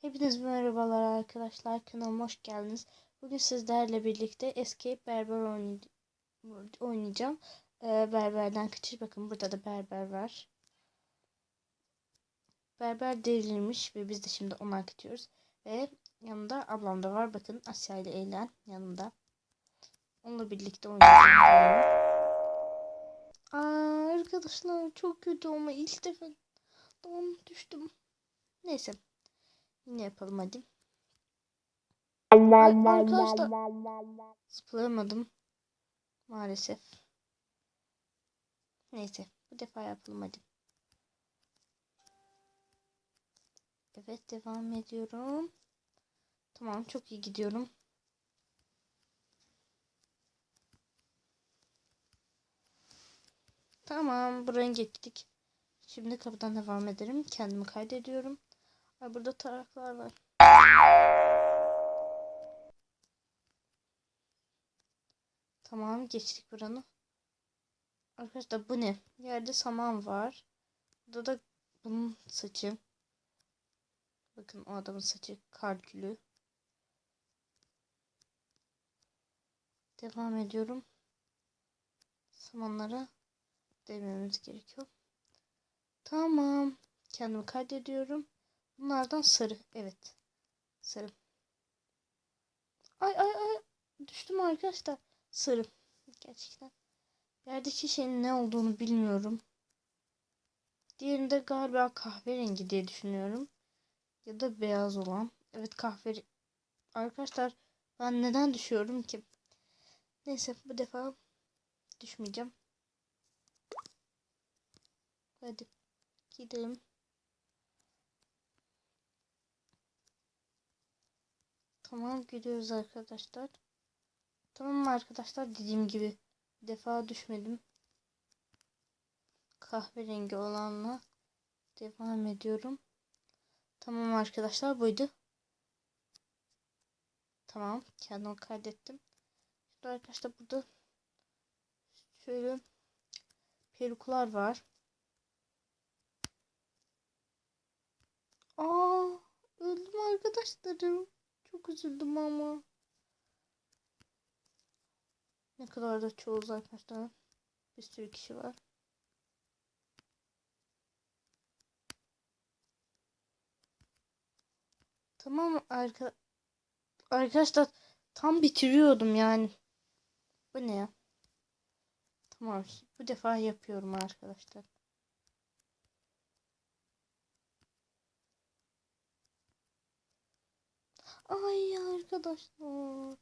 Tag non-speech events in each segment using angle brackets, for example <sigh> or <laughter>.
Hepiniz merhabalar arkadaşlar. Kanalıma hoş geldiniz. Bugün sizlerle birlikte Escape Berber oynay- oynayacağım. Ee, berberden kaçış. Bakın burada da berber var. Berber delirmiş ve biz de şimdi ona kaçıyoruz. Ve yanında ablam da var. Bakın Asya ile Eğlen yanında. Onunla birlikte oynayacağım. Aa, arkadaşlar çok kötü ama ilk defa düştüm. Neyse. Yine yapalım hadi. Arkadaşlar zıplayamadım. Maalesef. Neyse. Bu defa yapalım hadi. Evet devam ediyorum. Tamam çok iyi gidiyorum. Tamam buraya geçtik. Şimdi kapıdan devam ederim. Kendimi kaydediyorum. Burada taraklar var. Tamam geçtik buranı. Arkadaşlar bu ne? Yerde saman var. Burada da bunun saçı. Bakın o adamın saçı kalkülü. Devam ediyorum. Samanlara değmemiz gerekiyor. Tamam. Kendimi kaydediyorum. Bunlardan sarı. Evet. Sarı. Ay ay ay. Düştüm arkadaşlar. Sarı. Gerçekten. Yerdeki şeyin ne olduğunu bilmiyorum. Diğerinde galiba kahverengi diye düşünüyorum. Ya da beyaz olan. Evet kahveri. Arkadaşlar ben neden düşüyorum ki? Neyse bu defa düşmeyeceğim. Hadi gidelim. Tamam gidiyoruz arkadaşlar. Tamam arkadaşlar dediğim gibi defa düşmedim. Kahverengi olanla devam ediyorum. Tamam arkadaşlar buydu. Tamam kendimi kaydettim. Şimdi arkadaşlar burada şöyle peruklar var. Aa öldüm arkadaşlarım. Çok üzüldüm ama. Ne kadar da çoğuz arkadaşlar. Bir sürü kişi var. Tamam arka arkadaşlar tam bitiriyordum yani. Bu ne ya? Tamam bu defa yapıyorum arkadaşlar. Ay arkadaşlar.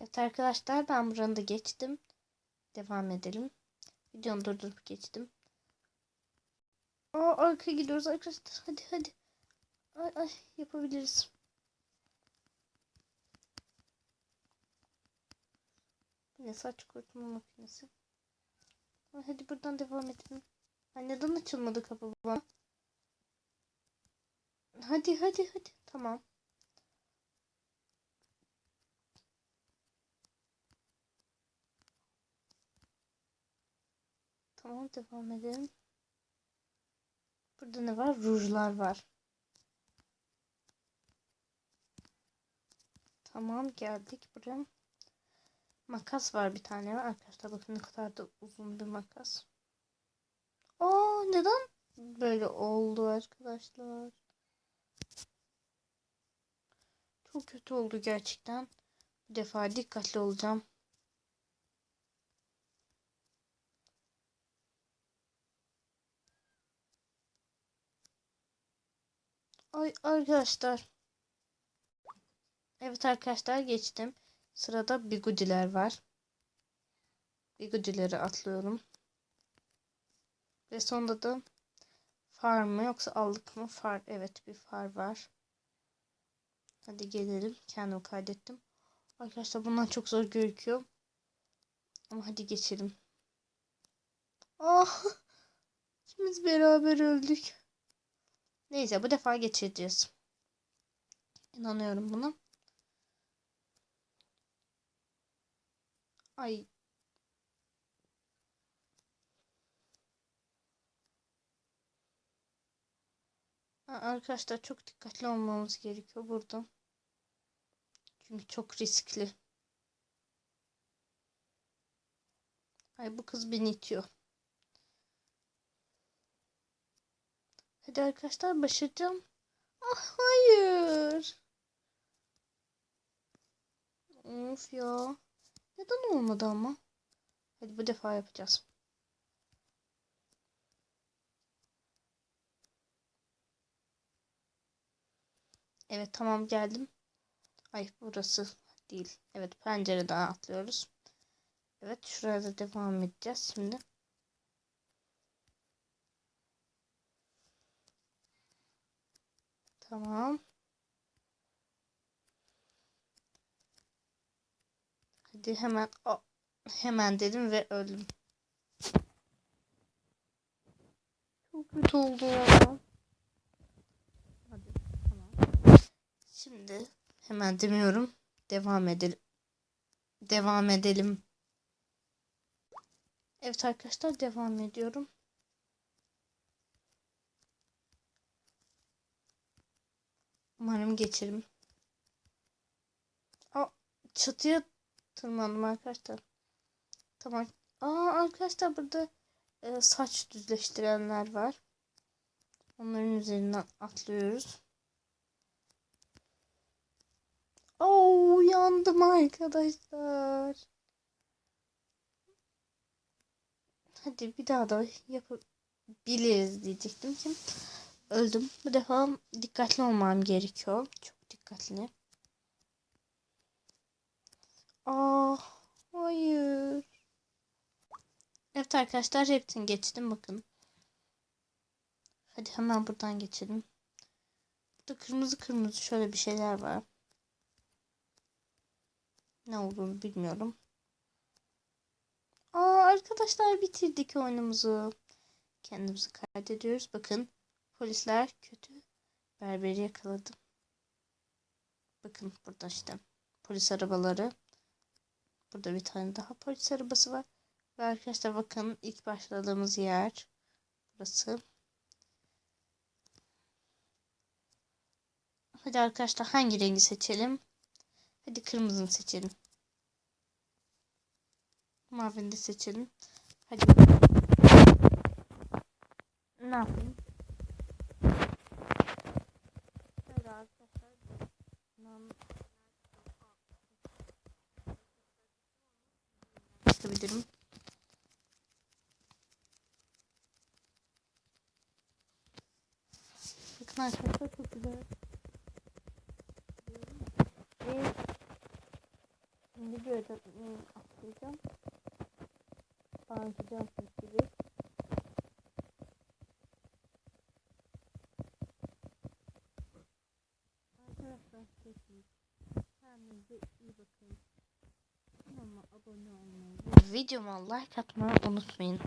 Evet arkadaşlar ben buranı da geçtim. Devam edelim. Videonu durdurup geçtim. Aa arka gidiyoruz arkadaşlar. Hadi hadi. Ay ay yapabiliriz. Ne saç kurutma makinesi. Hadi buradan devam edelim. Ay neden açılmadı kapı bana? Hadi hadi hadi. Tamam. Tamam devam edelim. Burada ne var? Rujlar var. Tamam geldik buraya. Makas var bir tane arkadaşlar. Bakın ne kadar da uzun bir makas. Aa neden böyle oldu arkadaşlar? Çok kötü oldu gerçekten. Bir defa dikkatli olacağım. Ay arkadaşlar. Evet arkadaşlar geçtim. Sırada bigudiler var. Bigudileri atlıyorum. Ve sonunda da far mı yoksa aldık mı? Far. Evet bir far var. Hadi gelelim. Kendimi kaydettim. Arkadaşlar bundan çok zor gözüküyor. Ama hadi geçelim. Ah! <laughs> İkimiz beraber öldük. Neyse bu defa geçeceğiz. İnanıyorum buna. Ay. Arkadaşlar çok dikkatli olmamız gerekiyor burada. Çünkü çok riskli. Ay bu kız beni itiyor. Hadi arkadaşlar başaracağım. Ah hayır. Of ya. Neden olmadı ama? Hadi bu defa yapacağız. Evet tamam geldim. Ay burası değil. Evet pencereden atlıyoruz. Evet şuraya da devam edeceğiz şimdi. Tamam. Hadi hemen hemen dedim ve öldüm. Çok kötü oldu ya. Hadi tamam. Şimdi hemen demiyorum. Devam edelim. Devam edelim. Evet arkadaşlar devam ediyorum. Umarım geçerim. Aa, çatıya tırmandım arkadaşlar. Tamam. Aa arkadaşlar burada e, saç düzleştirenler var. Onların üzerinden atlıyoruz. Oo yandım arkadaşlar. Hadi bir daha da yapabiliriz diyecektim ki öldüm. Bu defa dikkatli olmam gerekiyor. Çok dikkatli. Ah hayır. Evet arkadaşlar hepsini geçtim bakın. Hadi hemen buradan geçelim. Burada kırmızı kırmızı şöyle bir şeyler var. Ne olduğunu bilmiyorum. Aa arkadaşlar bitirdik oyunumuzu. Kendimizi kaydediyoruz. Bakın polisler kötü berberi yakaladı. Bakın burada işte polis arabaları. Burada bir tane daha polis arabası var. Ve arkadaşlar bakın ilk başladığımız yer burası. Hadi arkadaşlar hangi rengi seçelim? Hadi kırmızını seçelim. Mavini de seçelim. Hadi. Ne yapayım? Şöyle arkadaşlar. Çıkabilirim. Bakın arkadaşlar çok güzel. Ve şimdi böyle atlayacağım. Bungee jumping gibi. Arkadaşlar kesin. Kendinize iyi bakın. Kanalıma abone olmayı videoma like atmayı unutmayın.